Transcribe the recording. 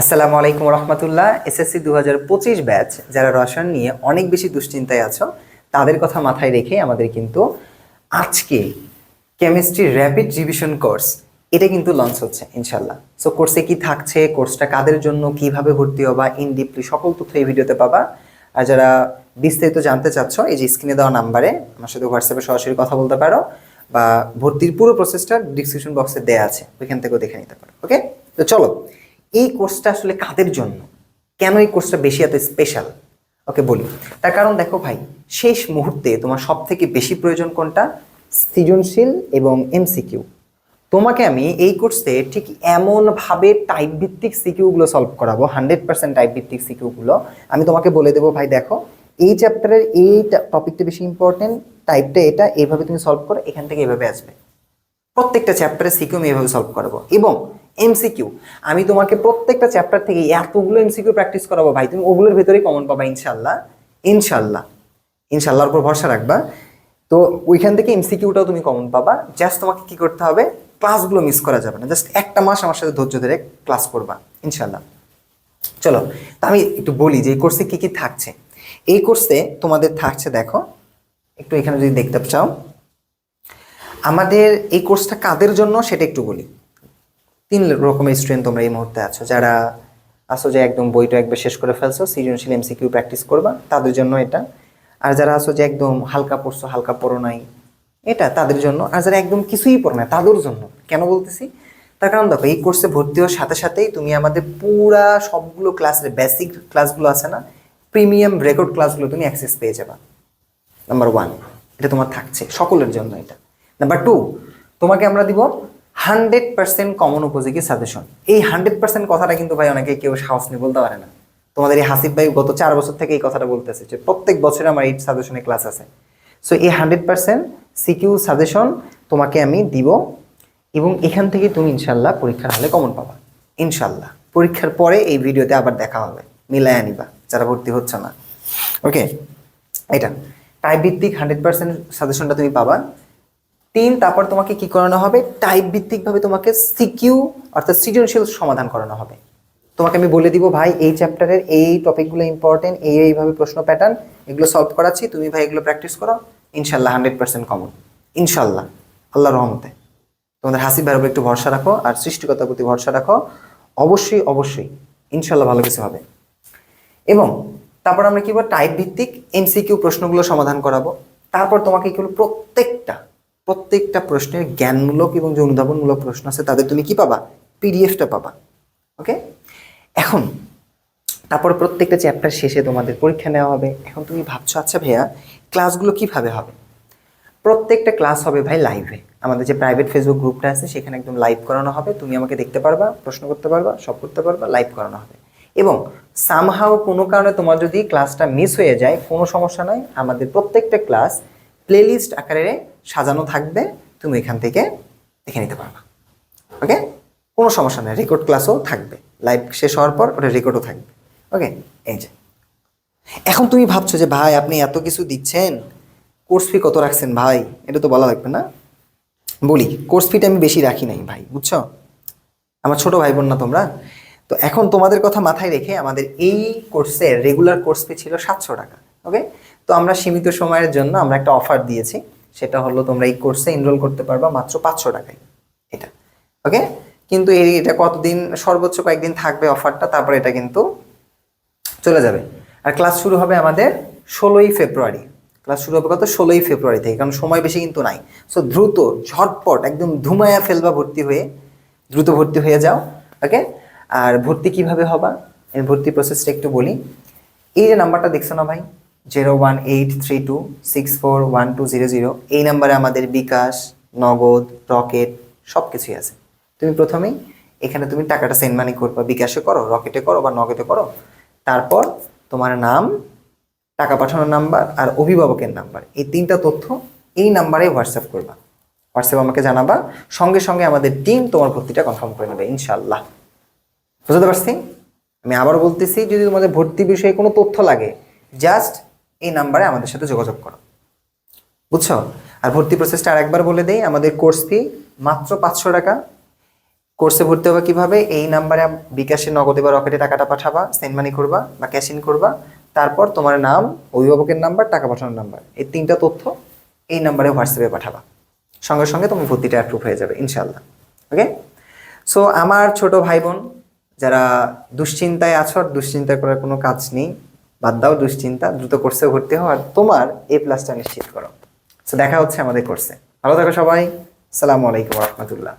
আসসালামু আলাইকুম রহমতুল্লাহ, এসএসসি দু হাজার পঁচিশ ব্যাচ, যারা রসায়ন নিয়ে অনেক বেশি দুশ্চিন্তায় আছো, তাদের কথা মাথায় রেখে আমাদের কিন্তু আজকে কেমিস্ট্রি র্যাপিড রিভিশন কোর্স এটা কিন্তু লঞ্চ হচ্ছে ইনশাল্লাহ সো কোর্সে কি থাকছে কোর্সটা কাদের জন্য, কীভাবে ভর্তি হবা ইন ডিপলি সকল তথ্য এই ভিডিওতে পাবা। আর যারা বিস্তারিত জানতে চাচ্ছ, এই যে স্ক্রিনে দেওয়া নাম্বারে আমার সাথে হোয়াটসঅ্যাপে সরাসরি কথা বলতে পারো, বা ভর্তির পুরো প্রসেসটা ডিসক্রিপশন বক্সে দেওয়া আছে, ওইখান থেকেও দেখে নিতে পারো ওকে তো চলো এই কোর্সটা আসলে কাদের জন্য? কেন এই কোর্সটা বেশি এত স্পেশাল ওকে, বলি। তার কারণ দেখো ভাই, শেষ মুহূর্তে তোমার সব থেকে বেশি প্রয়োজন কোনটা? সৃজনশীল এবং এমসিকিউ তোমাকে আমি এই কোর্সে ঠিক এমনভাবে টাইপ ভিত্তিক সিকিউগুলো সলভ করাবো হান্ড্রেড পার্সেন্ট টাইপ ভিত্তিক সিকিউগুলো আমি তোমাকে বলে দেবো ভাই, দেখো, এই চ্যাপ্টারের এই টপিকটা বেশি ইম্পর্টেন্ট টাইপটা এটা এইভাবে তুমি সলভ করো, এখান থেকে এভাবে আসবে। প্রত্যেকটা চ্যাপ্টারে সিকিউ আমি এভাবে সলভ করাবো। এবং এমসিকিউ আমি তোমাকে প্রত্যেকটা চ্যাপ্টার থেকে এতগুলো এমসিকিউ প্র্যাকটিস করাবো ভাই। তুমি ওগুলোর ভেতরেই কমন পাবা ইনশাল্লাহ ইনশাল্লাহ ইনশাল্লাহর উপর ভরসা রাখবা। তো ওইখান থেকে এমসিকিউটাও তুমি কমন পাবা। জাস্ট তোমাকে কি করতে হবে? ক্লাসগুলো মিস করা যাবে না। জাস্ট একটা মাস আমার সাথে ধৈর্য ধরে ক্লাস করবা ইনশাল্লাহ চলো, তা আমি একটু বলি যে এই কোর্সে কি কি থাকছে। এই কোর্সে তোমাদের থাকছে, দেখো, একটু এখানে যদি দেখতে চাও। আমাদের এই কোর্সটা কাদের জন্য সেটা একটু বলি। তিন রকমের স্টুডেন্ট তোমরা এই মুহূর্তে আছো। যারা আসো যে একদম বইটা একবার শেষ করে ফেলছো, সৃজনশীল এমসিকিউ প্র্যাকটিস করবা, তাদের জন্য এটা। আর যারা আসো যে একদম হালকা পড়ছো, হালকা পড়ো নাই, এটা তাদের জন্য। আর যারা একদম কিছুই পড়ো না তাদের জন্য। কেন বলতেছি? তার কারণ দেখো, এই কোর্সে ভর্তি হওয়ার সাথে সাথেই তুমি আমাদের পুরা সবগুলো ক্লাসের বেসিক ক্লাসগুলো আছে না প্রিমিয়াম রেকর্ড ক্লাসগুলো তুমি অ্যাক্সেস পেয়ে যাবা। নাম্বার ওয়ান এটা তোমার থাকছে, সকলের জন্য এটা। নাম্বার টু তোমাকে আমরা দিব হান্ড্রেড পার্সেন্ট কমন উপযোগী সাজেশন এই হান্ড্রেড পার্সেন্ট কথাটা কিন্তু ভাই অনেকে কেউ সাহস নিয়ে বলতে পারে না। তোমাদের এই হাসিফ ভাই গত চার বছর থেকে এই কথাটা বলতেছে যে প্রত্যেক বছরে আমার এই সাজেশনে ক্লাস আছে। সো এই হান্ড্রেড পার্সেন্ট সিকিউ সাজেশন তোমাকে আমি দিব এবং এখান থেকে তুমি ইনশাল্লাহ পরীক্ষার হলে কমন পাবা। ইনশাল্লাহ। পরীক্ষার পরে এই ভিডিওতে আবার দেখা হবে। মিলায় আনিবা যারা ভর্তি হচ্ছে না। ওকে এটা। টাইপ ভিত্তিক হান্ড্রেড পার্সেন্ট সাজেশনটা তুমি পাবা। তিন, তারপর তোমাকে কি করানো হবে? টাইপ ভিত্তিকভাবে তোমাকে সিকিউ অর্থাৎ সৃজনশীল সমাধান করানো হবে। তোমাকে আমি বলে দিব, ভাই, এই চ্যাপ্টারের এই টপিকগুলো ইম্পর্টেন্ট এই, এইভাবে প্রশ্ন প্যাটার্ন এগুলো সলভ করাচ্ছি। তুমি ভাই, এগুলো প্র্যাকটিস করো। ইনশাল্লাহ হান্ড্রেড পার্সেন্ট কমন ইনশাল্লাহ, আল্লাহ রহমতে। তোমাদের হাসি ভাইয়ের উপর একটু ভরসা রাখো আর সৃষ্টিকতার প্রতি ভরসা রাখো। অবশ্যই অবশ্যই, ইনশাল্লাহ ভালো কিছু হবে। এবং তারপর আমরা কি বলব টাইপ ভিত্তিক এমসিকিউ প্রশ্নগুলো সমাধান করাবো। তারপর তোমাকে কি প্রত্যেকটা প্রত্যেকটা প্রশ্নের জ্ঞানমূলক এবং যে অনুধাবনমূলক প্রশ্ন আছে, তাদের তুমি কি পাবা? পিডিএফটা পাবা। ওকে এখন, তারপর প্রত্যেকটা চ্যাপ্টার শেষে তোমাদের পরীক্ষা নেওয়া হবে। এখন তুমি ভাবছ আচ্ছা ভাইয়া ক্লাসগুলো কীভাবে হবে? প্রত্যেকটা ক্লাস হবে ভাই লাইভে আমাদের যে প্রাইভেট ফেসবুক গ্রুপটা আছে, সেখানে একদম লাইভ করানো হবে। তুমি আমাকে দেখতে পারবা, প্রশ্ন করতে পারবা, সব করতে পারবা লাইভ করানো হবে। এবং সামহাও কোনো কারণে তোমার যদি ক্লাসটা মিস হয়ে যায়, কোনো সমস্যা নাই। আমাদের প্রত্যেকটা ক্লাস প্লেলিস্ট আকারে সাজানো থাকবে, তুমি এখান থেকে দেখে নিতে পারবা। ওকে কোনো সমস্যা নেই রেকর্ড ক্লাসও থাকবে। লাইভ শেষ হওয়ার পর ওটা রেকর্ডও থাকবে। ওকে এই যে। এখন তুমি ভাবছ যে, ভাই, আপনি এত কিছু দিচ্ছেন কোর্স ফি কত রাখছেন ভাই? এটা তো বলা লাগবে না। বলি কোর্স ফিটা আমি বেশি রাখি নাই ভাই, বুঝছ? আমার ছোট ভাই বোন না তোমরা? তো এখন তোমাদের কথা মাথায় রেখে আমাদের এই কোর্সের রেগুলার কোর্স ফি ছিল সাতশো টাকা। ওকে তো আমরা সীমিত সময়ের জন্য আমরা একটা অফার দিয়েছি। সেটা হলো তোমরা এই কোর্সে এনরোল করতে পারবা মাত্র পাঁচশো টাকায়। এটা। ওকে কিন্তু এই এটা কতদিন, সর্বোচ্চ কয়েকদিন থাকবে অফারটা তারপর এটা কিন্তু চলে যাবে। আর ক্লাস শুরু হবে আমাদের ষোলোই ফেব্রুয়ারি। ক্লাস শুরু হবে কত? ষোলোই ফেব্রুয়ারি থেকে। কারণ সময় বেশি কিন্তু নাই। সো দ্রুত, ঝটপট, একদম ধুমায়া ফেলবা ভর্তি হয়ে, দ্রুত ভর্তি হয়ে যাও। ওকে আর ভর্তি কীভাবে হবা? ভর্তি প্রসেসটা একটু বলি। এই যে নাম্বারটা দেখছ না ভাই? Zero one eight three two six four one two zero zero. এই নাম্বারে আমাদের বিকাশ, নগদ, রকেট সব কিছুই আছে। তুমি প্রথমেই এখানে তুমি টাকাটা সেন্ড মানি করবা, বিকাশে করো, রকেটে করো বা নগদে করো। তারপর তোমার নাম, টাকা পাঠানোর নাম্বার আর অভিভাবকের নাম্বার। এই তিনটা তথ্য এই নাম্বারে হোয়াটসঅ্যাপ করবা। হোয়াটসঅ্যাপ আমাকে জানাবা, সঙ্গে সঙ্গে আমাদের টিম তোমার ভর্তিটা কনফার্ম করে নেবে ইনশাল্লাহ বুঝতে পারছি? আমি আবার বলতেছি, যদি তোমাদের ভর্তি বিষয়ে কোনো তথ্য লাগে জাস্ট এই নাম্বারে আমাদের সাথে যোগাযোগ করো। বুঝছ? আর ভর্তি প্রসেসটা আরেকবার বলে দেই, আমাদের কোর্স ফি মাত্র পাঁচশো টাকা। কোর্সে ভর্তি হবে কীভাবে? এই নাম্বারে বিকাশে নগদে বা রকেটে টাকাটা পাঠাবা সেন্ড মানি করবা বা ক্যাশ ইন করবা। তারপর তোমার নাম, অভিভাবকের নাম্বার, টাকা পাঠানোর নাম্বার। এই তিনটা তথ্য এই নাম্বারে হোয়াটসঅ্যাপে পাঠাবা। সঙ্গে সঙ্গে তোমার ভর্তিটা অ্যাপ্রুভ হয়ে যাবে ইনশাল্লাহ ওকে? সো আমার ছোট ভাই বোন, যারা দুশ্চিন্তায় আছো আর দুশ্চিন্তা করার কোনো কাজ নেই বাদ দাও, দুশ্চিন্তা, দ্রুত কোর্সে ভর্তি হও, আর তোমার এ প্লাসটা নিশ্চিত করো। সো দেখা হচ্ছে আমাদের কোর্সে ভালো থাকো সবাই। সালামু আলাইকুম রহমতুল্লাহ।